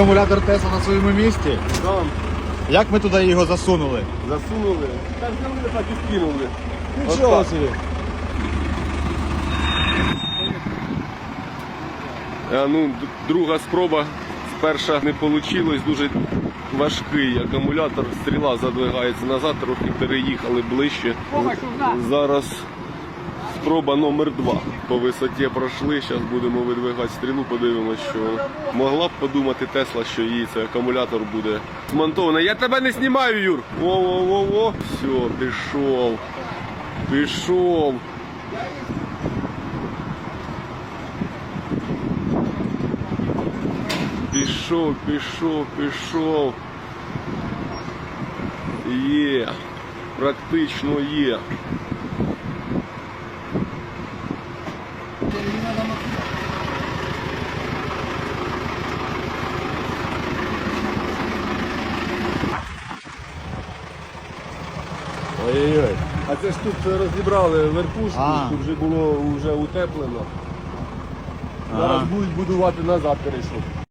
Акумулятор Тесла на своєму місці. Там Як ми туди його засунули? засунули. Так взяли, так і скинули. Нічого собі. А, ну, д- друга спроба. Перша не вийшло, дуже важкий акумулятор, стріла задвигається назад, трохи переїхали ближче. Зараз спроба номер два. По висоті пройшли, зараз будемо видвигати стрілу, подивимося, що могла б подумати Тесла, що їй цей акумулятор буде змонтований. Я тебе не знімаю, Юр! Во-во-во-во! Все, пішов. Пішов. Пішов, пішов, пішов. Є. Практично є. Ой-ой-ой. А це ж тут розібрали верхушку, А. тут вже було вже утеплено. А. Зараз будуть будувати назад перейшов.